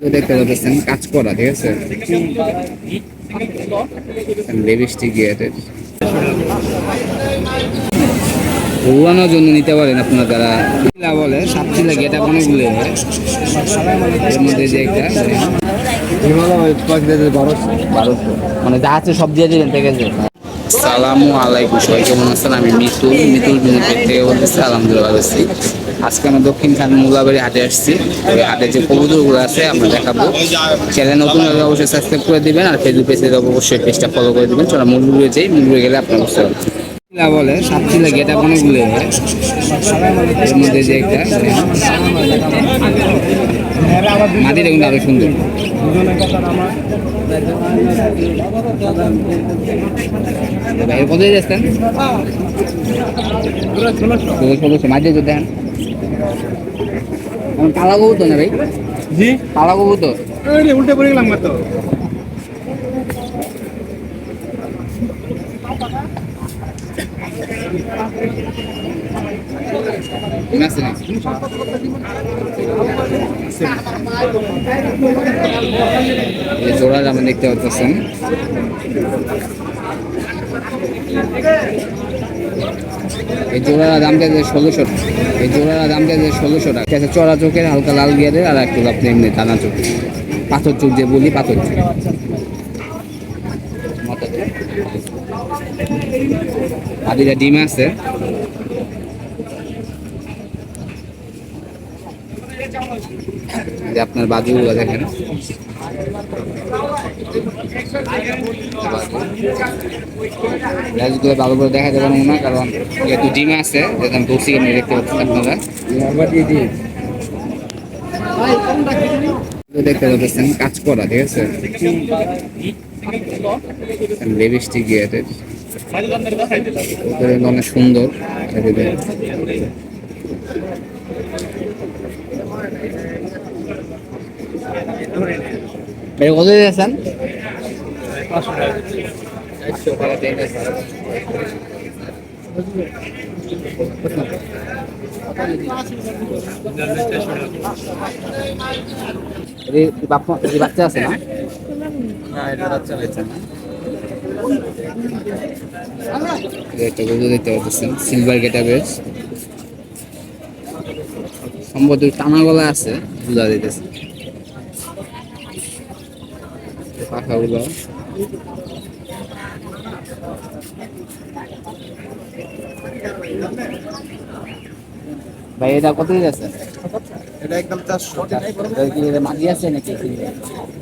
দেখতে কাজ করা ঠিক আছে জন্য নিতে পারেন আপনারা চিলা বলে, সাত গেটা অনেকগুলো। মধ্যে যে একটা বারোশো মানে যা আছে সব দিয়ে দিবেন ঠিক আছে সালামু আলাইকুম, সবাই কেমন আছেন? আমি মিতুল মিতুল থেকে আলহামদুলিল্লাহ আছি। আজকে আমরা দক্ষিণ খান মুলাবাড়ি হাটে আসছি। ওই হাটে যে কবুতরগুলো আছে, আমরা দেখাবো। চ্যানেল নতুন হলে অবশ্যই সাবস্ক্রাইব করে দিবেন, আর ফেসবুক পেজে অবশ্যই পেজটা ফলো করে দিবেন। চলো মুরগুলো যাই মুরগুলো গেলে আপনার বুঝতে পারবেন বলে, সাত চিলা গেটা অনেকগুলো এর মধ্যে যে একটা আরও সুন্দর। ভাই কত যাচ্ছেন? ষোলোশো মাঝে তো আমার কালা তো না ভাই? জি। কালা কবু তো উল্টে পড়ে গেলাম তো না। এই জোড়া দেখতে পাচ্ছেন। এই জোড়ার দাম চাইছে ষোলোশো এই জোড়ার দাম ষোলোশো টাকা। চড়া চোখের হালকা লাল গিয়ারের আর একটু আপনি এমনি দানা চোখ। পাথর চোখ যে বলি, পাথর চোখ। আদিটা ডিম আছে। যে আপনার বাজুগুলো দেখেন। ভালো করে দেখা যাবে না কারণ যেহেতু ডিম আছে, যেহেতু আমি দেখতে পাচ্ছেন আপনারা। দেখতে পাচ্ছেন, কাজ করা, ঠিক আছে? লিপস্টিক গিয়ারের অনেক সুন্দর ভাই কত দিয়েছেন বাচ্চা আছে না? একটা গরু দেখতে পাচ্ছেন সিলভার গেটা বেশ। সম্ভবত টানা গলা আছে বুঝা দিতেছে। পাখাগুলো ভাই এটা কত আছে? এটা একদম চারশো। কি মাটি আছে নাকি?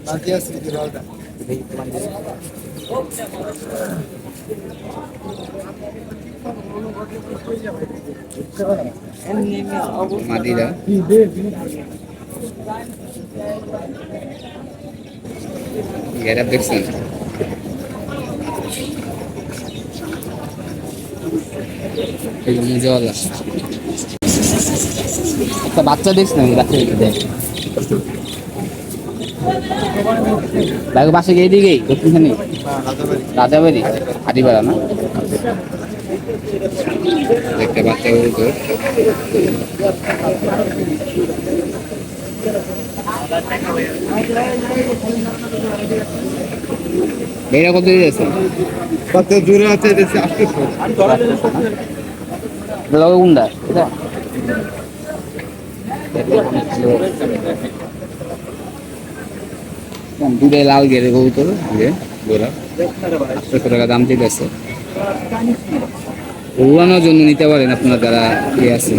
বাকি আছে কি গেট দেখছেন? এগুলো মুজওয়ালা একটা বাচ্চা দেখছেন বাচ্চা দেখ বাসে গিয়ে দিকেই দক্ষিণখানি রাজাবাড়ি হাটিপাড়া না? একটা বাচ্চা গরু মেয়েরা কত দিয়ে আছে কত দূরে আছে এটা আটশো। কোনটা এটা লাল গেরে কবুতর যে গোরা আটশোশো টাকা দাম ঠিক আছে। উড়ানোর জন্য নিতে পারেন আপনারা যারা ইয়ে আছেন।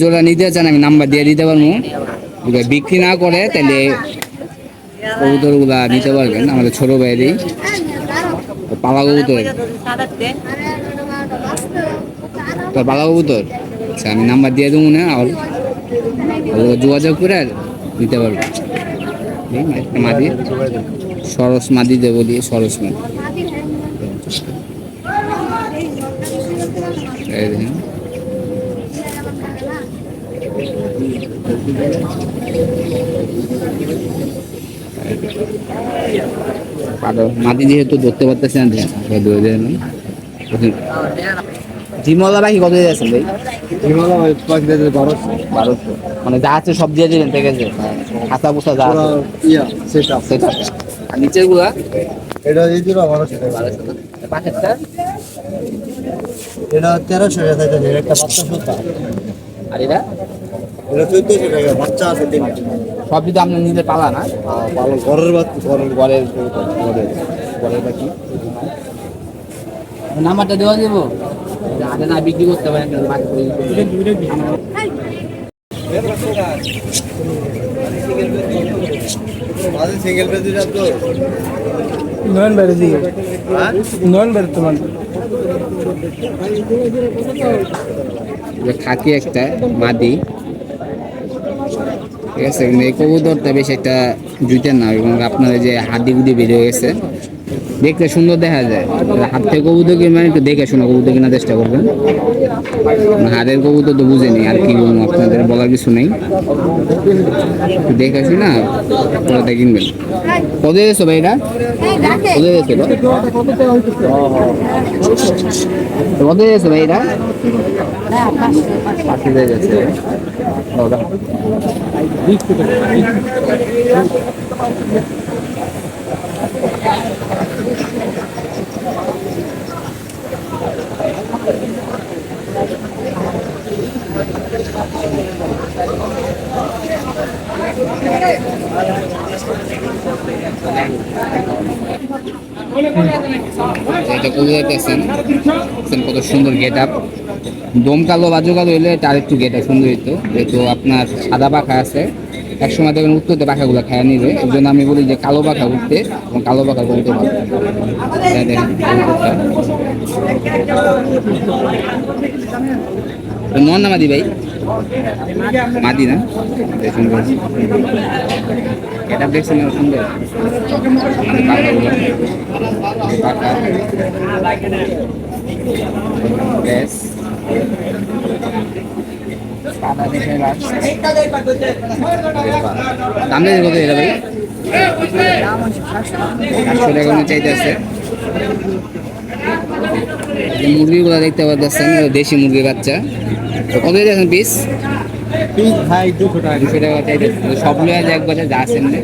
জোড়া নিতে চান, আমি নাম্বার দিয়ে দিতে পারব। বিক্রি না করে, তাহলে কবুতরগুলা নিতে পারবেন, আমাদের ছোট ভাইয়েরই। পালা কবুতর? তোর পালা কবুতর? আচ্ছা আমি নাম্বার দিয়ে দেবো না, আর আর যোগাযোগ করে নিতে পারবে। মাদি। সরস মাদি দেবো দিয়ে, সরস মাদি। মাটি যেহেতু ধরতে পারতেছে না জিমলা বাকি কত দিয়ে আছেন ভাই? হিমালয় ওই পাখিটা যে বারোশো। বারোশো। মানে যা আছে সব দিয়ে দিবেন ঠিক আছে খাতা পোসা যা আছে। সেটা সেটা আর নিচেরগুলা এটা এই দিল বারোশো বারোশো না। এটা তেরোশো একটা বাচ্চা আর এটা? এটা চোদ্দশো টাকা বাচ্চা আছে তিনটা। সব যদি আপনার নিজের পালা না? আহ, ভালো ঘরের বাচ্চা ঘরের ঘরের ঘরের ঘরের বাকি নাম্বারটা দেওয়া দেবো আগে না বিক্রি করতে পারেন সিঙ্গেল পেজ তো। নয়ন হ্যাঁ? নয়ন বাইরে তোমার। যে খাকি একটা মাদি। ঠিক আছে কিন্তু এই কবুতরটা বেশ একটা জুইতের না এবং আপনার যে হাড্ডি গুডি বেরিয়ে গেছে। দেখতে সুন্দর দেখা যায়। হাত থেকে কবুতর কিনবেন, একটু দেখে শোনা কবুতর কেনার চেষ্টা করবেন। হাতের কবুতর তো বুঝেনি আর কি বলব, আপনাদের বলার কিছু নেই। দেখে শুনা পরে কিনবেন। কত দিয়েছ ভাই এটা? কত দিয়েছ কত দিয়েছ ভাই এটা? গেছে। যাইতেছেন। দেখছেন কত সুন্দর গেট আপ দম কালো বাজু কালো হইলে তার একটু গেট আপ সুন্দর হইতো। যেহেতু আপনার সাদা পাখা আছে এক সময় দেখবেন উত্তরতে পাখাগুলো খায় নিবে। এর জন্য আমি বলি যে কালো পাখা উঠতে এবং কালো পাখা বলতে পারব দেখেন নন না মাদি ভাই? মাদি না? মানে দাম নেই কত এটা ভাই? আটশো চাইতেছে যে মুরগিগুলো দেখতে পাচ্ছেন দেশি মুরগির বাচ্চা। তো কত দিয়েছেন পিস পিস ভাই দুশো টাকা। দুশো টাকা চাইতেছে তো। সব লিয়ে যে এক বছর যা আছেন না?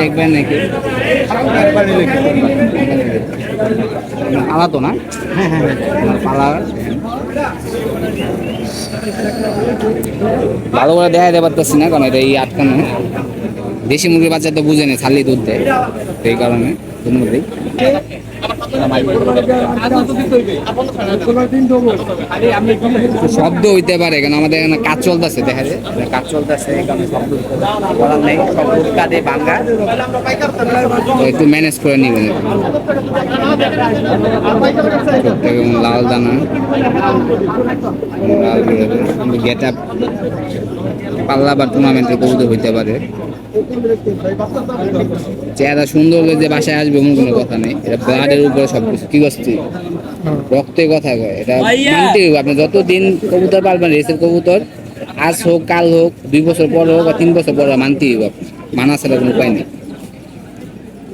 দেখবেন নাকি? একবারে রেখে পালা তো না? পালা ভালো করে দেখা যেতে পারতেছি না কারণ এটা এই আটকানো। দেশি মুরগির বাচ্চা তো বুঝে নেই ছাড়লেই দুধ দেয় এই কারণে ভাই। শব্দ হইতে পারে কেন আমাদের এখানে কাজ চলতেছে, দেখা যায়। কাজ চলতেছে করার নেই সব ভাঙ্গা একটু ম্যানেজ করে নিবেন লাল দানা। লাল গেট আপ পাল্লা বা টুর্নামেন্টের কবুতর হইতে পারে। চেহারা সুন্দর হলে যে বাসায় আসবে এমন কোনো কথা নেই। এটা ব্লাডের উপরে সব কিছু কি করছি রক্তে কথা কয়। এটা মানতে হবে। আপনি যতদিন কবুতর পারবেন রেসের কবুতর আজ হোক কাল হোক দুই বছর পর হোক বা তিন বছর পর মানতেই হবে আপনি। মানা ছাড়া কোনো উপায় নেই।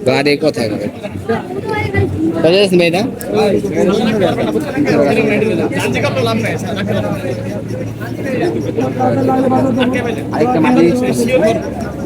ব্লাডে কথা কয়। ভাই এটা? আরেকটা মাটি।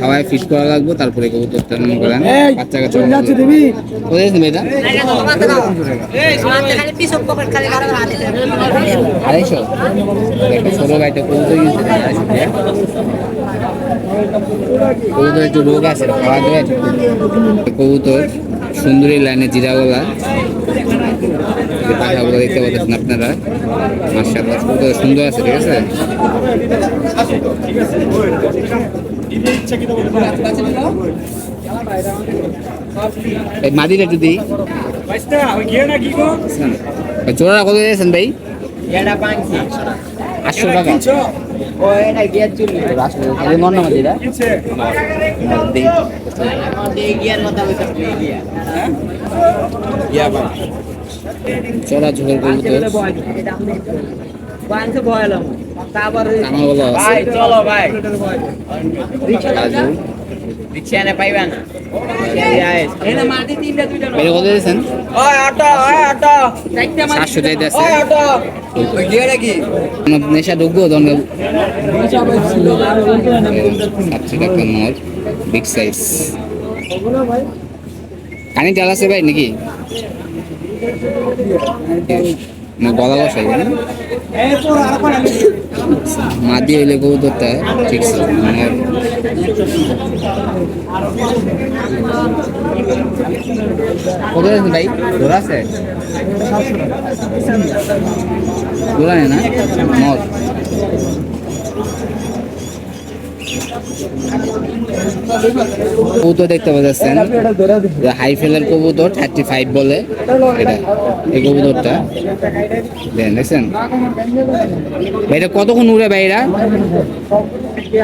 খাওয়ায় ফিট করা লাগবে তারপরে কবুতরটা মনে করেন বাচ্চা দিবি। কোথায় আছেন ভাই আড়াইশো? একটা ছোট গাড়িটা কবুতর কবুতর একটু রোগ আছে খাওয়া দাওয়া একটু কবুতর সুন্দরী লাইনে জিরাগোলা পাখাগুলো দেখতে পাচ্ছেন আপনারা। সুন্দর আছে ঠিক আছে? মাদিটা একটু দিই। জোড়া কত দিয়েছেন ভাই? আটশো টাকা। চড়া ঝোল কবুতর কামাগুলো চলো ভাই। রিক্সা এনে পাইবেন নেশা ঢুকবো সাতশো টাকা মল বিগ সাইজ কানি আছে ভাই নাকি? না, গলা বসাই না। মাদি হইলে কবুতরটা ঠিক মানে কত আছে ভাই? ধরা আছে? ধরা না? মদ কবুতর দেখতে পাচ্ছেন। হাই ফেলার কবুতর থার্টি ফাইভ বলে। এটা এই কবুতরটা। দেখছেন? এটা কতক্ষণ উড়ে ভাই এরা?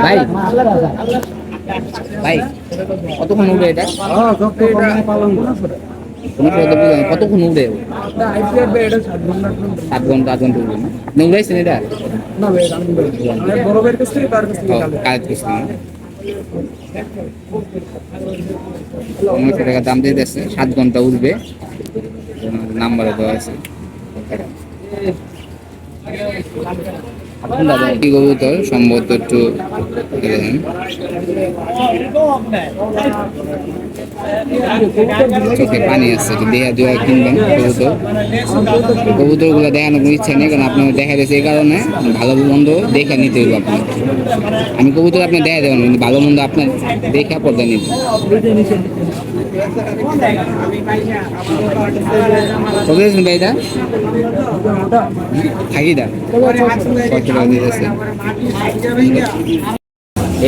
ভাই ভাই কতক্ষণ উড়ে এটা? কোনো কথা বুঝলাম কতক্ষণ উড়ে সাত ঘণ্টা আট ঘণ্টা উড়বে না? উড়াইছেন এটা? ও, কাজ করছেন না? পনেরোশো টাকা দাম দিয়ে দিচ্ছে সাত ঘণ্টা উঠবে নাম্বারে দেওয়া আছে কবুতর? দেখানোর কোনো ইচ্ছা নেই, কারণ আপনার দেখা দিয়েছে এই কারণে। ভালো মন্দ দেখে নিতে হইব আপনার আমি কবুতর আপনি দেখা দেবেন কিন্তু ভালো মন্দ আপনার দেখা পর্দা কত ভাই এটা থাকি দা।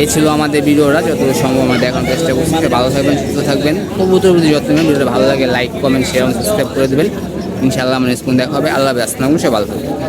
এই ছিল আমাদের ভিডিওটা, যতদূর সম্ভব আমরা দেখানোর চেষ্টা করছি। ভালো থাকবেন, সুস্থ থাকবেন। কবুতর প্রতি যত্ন নেবেন, ভিডিওটা ভালো লাগে লাইক কমেন্ট শেয়ার সাবস্ক্রাইব করে দেবেন। ইনশাআল্লাহ আমার স্কুল দেখা হবে। আল্লাহ আসসালাম সবাই ভালো থাকবেন।